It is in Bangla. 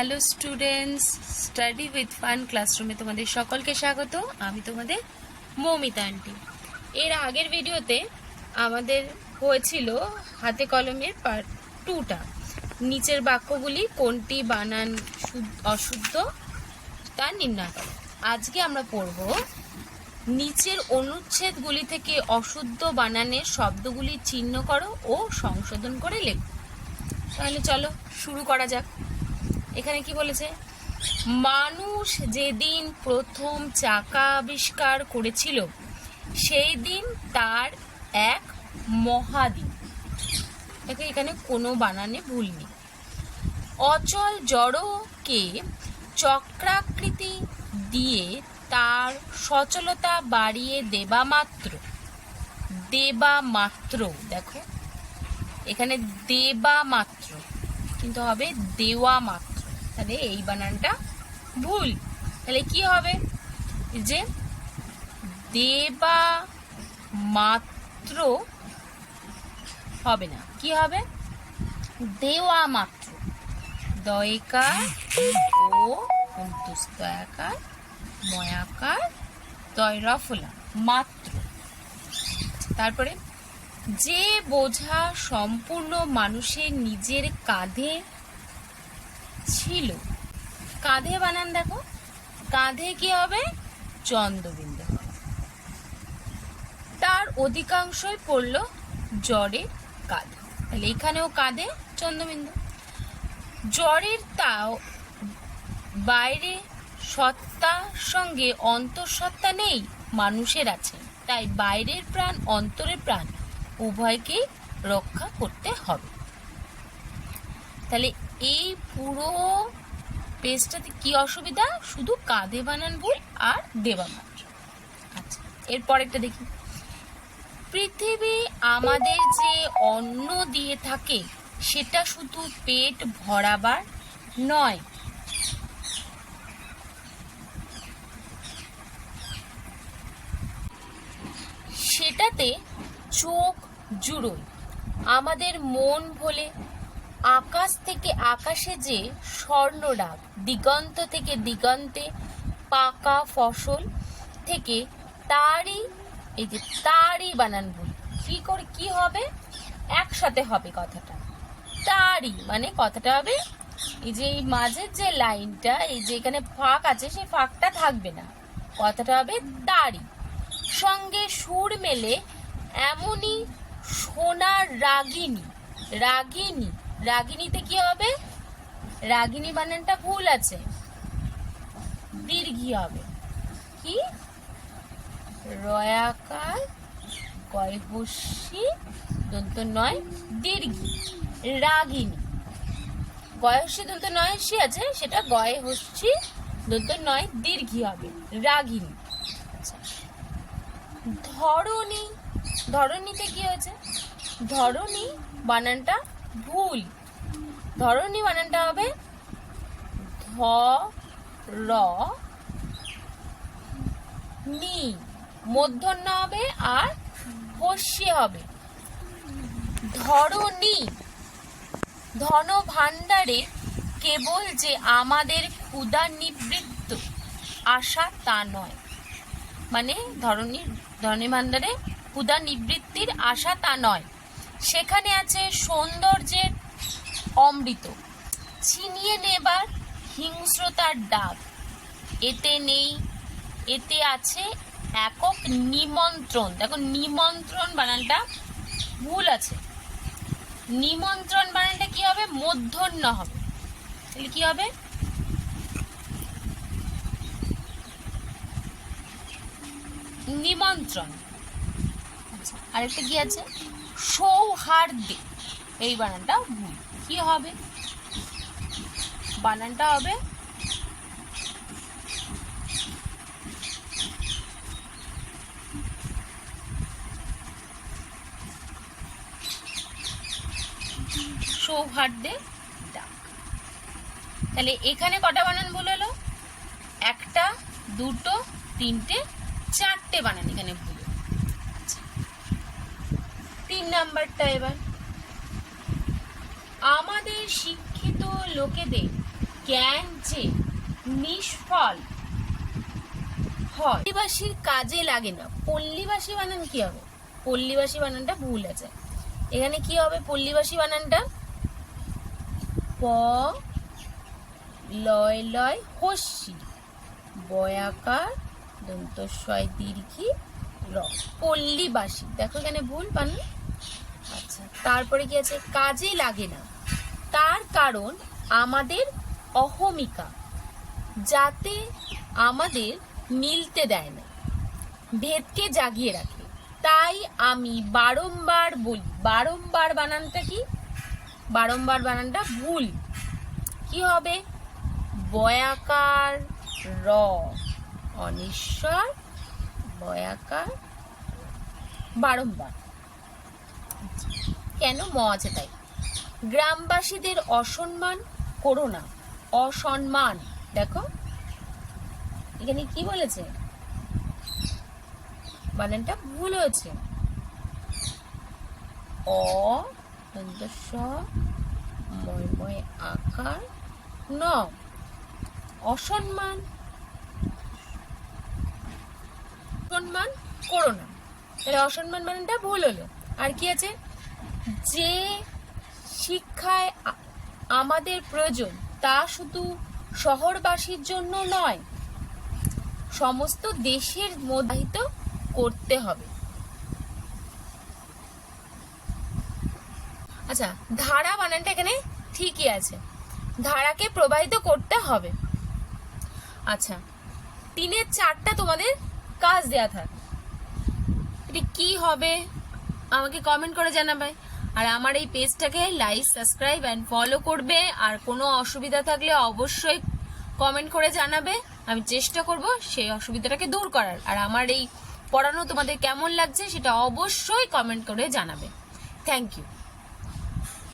Hello students study with fun ক্লাসরুমে তোমাদের সকলকে স্বাগত। আমি তোমাদের মৌমিতা আন্টি এর আগের ভিডিওতে আমাদের হয়েছিল হাতে কলমের পার্ট টুটা নিচের বাক্যগুলি কোনটি বানান শুদ্ধ- অশুদ্ধ, তা নির্ণয় করো। আজকে আমরা পড়ব, নিচের অনুচ্ছেদগুলি থেকে অশুদ্ধ বানানের শব্দগুলি চিহ্ন করো ও সংশোধন করে লেখো। তাহলে চলো, শুরু করা যাক। এখানে কি বলেছে? মানুষ যেদিন প্রথম চাকা আবিষ্কার করেছিল সেই দিন তার এক মহাদিন। দেখো, এখানে কোনো বানানে ভুল নেই। অচল জড়কে চক্রাকৃতি দিয়ে তার সচলতা বাড়িয়ে দেবা মাত্র দেবা মাত্র। দেখো, এখানে দেবা মাত্র, কিন্তু হবে দেওয়া মাত্র। তাহলে এই বানানটা ভুল। তাহলে কি হবে? যে দেবা মাত্র হবে না। কি হবে? দেওয়া মাত্র। দয়কার ও অন্তুস্ত আকার ময়াকার দয়রফলা মাত্র। তারপরে যে বোঝা সম্পূর্ণ মানুষের নিজের কাঁধে ছিল। কাঁধে বানান দেখো। কাঁধে কি হবে? চন্দ্রবিন্দু। তার অধিকাংশই পড়ল জ্বরের কাঁধে। তাহলে এখানেও কাঁধে চন্দ্রবিন্দু। জ্বরের তাও বাইরে সত্তার সঙ্গে অন্তঃসত্ত্বা নেই, মানুষের আছে। তাই বাইরের প্রাণ অন্তরের প্রাণ, উভয়কেই রক্ষা করতে হবে। তাহলে এই পুরো পেজটাতে কি অসুবিধা? শুধু কাঁধে বানান ভুল আর দেবা মাত্র আচ্ছা একটা দেখি। পৃথিবী আমাদের যে অন্ন দিয়ে থাকে, সেটা শুধু পেট ভরাবার নয়। সেটাতে চোখ জুড়োয় আমাদের মন ভোলে আকাশ থেকে আকাশে যে স্বর্ণরাগ, দিগন্ত থেকে দিগন্তে পাকা ফসল থেকে তারই, এই যে তারই বানান ভুল। কি করে, কি হবে? একসাথে হবে কথাটা। তারই মানে কথাটা হবে, এই যে এই মাঝের যে লাইনটা, এই যে এখানে ফাঁক আছে, সেই ফাঁকটা থাকবে না। কথাটা হবে তারই। সঙ্গে সুর মেলে এমনই সোনার রাগিনী রাগিনী রাগিনীতে কি হবে? রাগিনী বানানটা ভুল আছে। দীর্ঘি হবে। কি? রয়াকার কয়হস্যি দন্ত নয় দীর্ঘি রাগিনী। গয়হস্যি দন্ত নয় হস্যি আছে, সেটা গয়ে হস্যি দন্ত নয় দীর্ঘি হবে। রাগিনী। আচ্ছা। ধরণী। ধরণীতে কি হয়েছে? ধরণী বানানটা ভুল। ধরণী বানানটা হবে ধ, র, নি। মূর্ধন্য হবে আর হস্যে হবে। ধরণী ধন ভাণ্ডারে কেবল যে আমাদের ক্ষুধা নিবৃত্ত আশা তা নয়। মানে ধরনী ধরনী ভাণ্ডারে ক্ষুধা নিবৃত্তির আশা তা নয়। সেখানে আছে সৌন্দর্যের অমৃত। ছিনিয়ে নেবার হিংস্রতার ডাক। এতে নেই, এতে আছে একক নিমন্ত্রণ। দেখো, নিমন্ত্রণ বানানটা ভুল আছে। নিমন্ত্রণ বানানটা কি হবে? মধ্যন্য হবে। তাহলে কি হবে? নিমন্ত্রণ। আচ্ছা আরেকটা কি আছে? সৌহার্দ্যে। এই বানানটা ভুল। কি হবে? বানানটা হবে সৌহার্দ্যে ডাক। তাহলে এখানে কটা বানান ভুল হলো? একটা, দুটো, তিনটে, চারটে বানান এখানে ভুল। তিন নাম্বারটা এবার। আমাদের শিক্ষিত লোকেদের জ্ঞান যে নিষ্ফল পল্লীবাসীর কাজে লাগে না। পল্লীবাসী বানান কি হবে? পল্লীবাসী বানানটা ভুল আছে। এখানে কি হবে? পল্লীবাসী বানানটা প লয় লয় হস্যি। বয়াকার দন্তস্বয় দীর্ঘি র। পল্লীবাসী। দেখো এখানে ভুল বানান। তারপরে কি আছে কাজে লাগে না। তার কারণ আমাদের অহমিকা, যাতে আমাদের মিলতে দেয় না। ভেদকে জাগিয়ে রাখে। তাই আমি বারংবার বলি, বারংবার বানানটা কি? বারংবার বানানটা ভুল। কি হবে? বয়াকার র, অনিশ্বর, বয়াকার বারংবার। কেন ম আছে তাই গ্রামবাসীদের অসম্মান করো না। অসম্মান। দেখো, এখানে কি বলেছে? বানানটা ভুল হয়েছে। অ দন্ত স ময় ময় আকার, ন, অসম্মান। সম্মান করো না। তাহলে অসম্মান বানানটা ভুল হলো। আর কি আছে? যে শিক্ষায় আমাদের প্রয়োজন, তা শুধু শহরবাসীর জন্য নয়, সমস্ত দেশের মধ্যাহিত করতে হবে। আচ্ছা ধারা বানানটা এখানে ঠিকই আছে। ধারাকে প্রবাহিত করতে হবে। আচ্ছা তিনের চারটা তোমাদের কাজ দেয়া থাক। এটি কি হবে? আমাকে কমেন্ট করে জানাবে। আর আমার এই পেজটাকে লাইক সাবস্ক্রাইব অ্যান্ড ফলো করবে। আর কোনো অসুবিধা থাকলে অবশ্যই কমেন্ট করে জানাবে। আমি চেষ্টা করব সেই অসুবিধাটাকে দূর করার। আর আমার এই পড়ানো তোমাদের কেমন লাগছে সেটা অবশ্যই কমেন্ট করে জানাবে। Thank you